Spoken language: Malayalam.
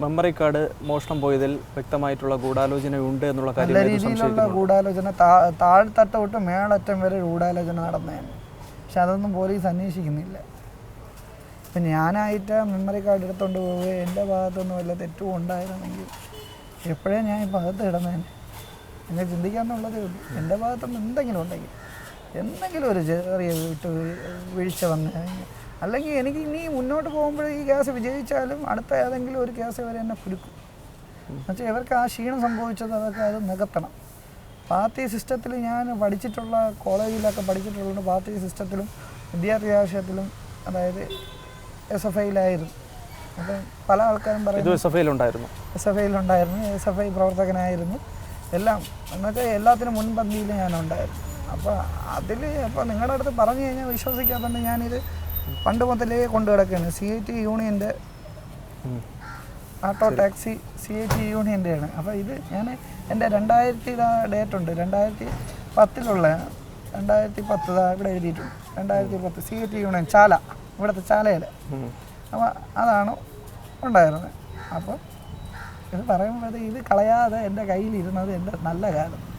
മെമ്മറി കാർഡ് മോഷണം പോയതിൽ വ്യക്തമായിട്ടുള്ള ഗൂഢാലോചന ഉണ്ട് എന്നുള്ള നല്ല രീതിയിലുള്ള? ഗൂഢാലോചന. താ- താഴ്ത്തട്ട തൊട്ട് മേളറ്റം വരെ ഗൂഢാലോചന നടന്നതാണ് പക്ഷെ അതൊന്നും പോലീസ് അന്വേഷിക്കുന്നില്ല. ഇപ്പം ഞാനായിട്ട് മെമ്മറി കാർഡ് എടുത്തുകൊണ്ട് പോവുകയോ എന്റെ ഭാഗത്തൊന്നും വല്ല തെറ്റും ഉണ്ടായിരുന്നെങ്കിൽ എപ്പോഴേ ഞാൻ ഈ ഭാഗത്ത് കിടന്നേനെ. എന്നെ ചിന്തിക്കാന്നുള്ളതേ ഉള്ളൂ. എന്റെ ഭാഗത്തൊന്നും എന്തെങ്കിലും ഉണ്ടെങ്കിൽ എന്തെങ്കിലും ഒരു ചെറിയ വിട്ട് വീഴ്ച വന്നു കഴിഞ്ഞാൽ അല്ലെങ്കിൽ എനിക്ക് ഇനി മുന്നോട്ട് പോകുമ്പോൾ ഈ കേസ് വിജയിച്ചാലും അടുത്ത ഏതെങ്കിലും ഒരു കേസ് വരെ എന്നെ കുരുക്കും. എന്നുവെച്ചാൽ ഇവർക്ക് ആ ക്ഷീണം സംഭവിച്ചത് അതൊക്കെ അത് നികത്തണം. പാർട്ടി സിസ്റ്റത്തിൽ ഞാൻ പഠിച്ചിട്ടുള്ള കോളേജിലൊക്കെ പഠിച്ചിട്ടുള്ള പാർട്ടി സിസ്റ്റത്തിലും വിദ്യാർത്ഥി രാഷ്ട്രീയത്തിലും അതായത് എസ് എഫ് ഐയിലായിരുന്നു. അപ്പം പല ആൾക്കാരും പറയുന്നു എസ് എഫ് ഐയിലുണ്ടായിരുന്നു. എസ് എഫ് ഐയിലുണ്ടായിരുന്നു. എസ് എഫ് ഐ പ്രവർത്തകനായിരുന്നു. എല്ലാം എന്നൊക്കെ എല്ലാത്തിനും മുൻപന്തിയിൽ ഞാനുണ്ടായിരുന്നു. അപ്പോൾ അതിൽ അപ്പോൾ നിങ്ങളുടെ അടുത്ത് പറഞ്ഞു കഴിഞ്ഞാൽ വിശ്വസിക്കാത്തതുകൊണ്ട് ഞാനിത് പണ്ട് മുതലേ കൊണ്ടു കിടക്കുകയാണ് സി ഐ ടി യൂണിയന്റെ. Auto taxi C I T യൂണിയന്റെയാണ് അപ്പോൾ ഇത് ഞാൻ എന്റെ രണ്ടായിരത്തി ഡേറ്റ് ഉണ്ട്. രണ്ടായിരത്തി പത്തിലുള്ള രണ്ടായിരത്തി പത്ത് ഇവിടെ എഴുതിയിട്ടുണ്ട്. രണ്ടായിരത്തി പത്ത് C I T union Chala ഇവിടുത്തെ ചാലയിൽ. അപ്പോൾ അതാണ് ഉണ്ടായിരുന്നത്. അപ്പോൾ ഇത് പറയുമ്പോൾ ഇത് കളയാതെ എന്റെ കയ്യിലിരുന്നത് എന്റെ നല്ല കാലം.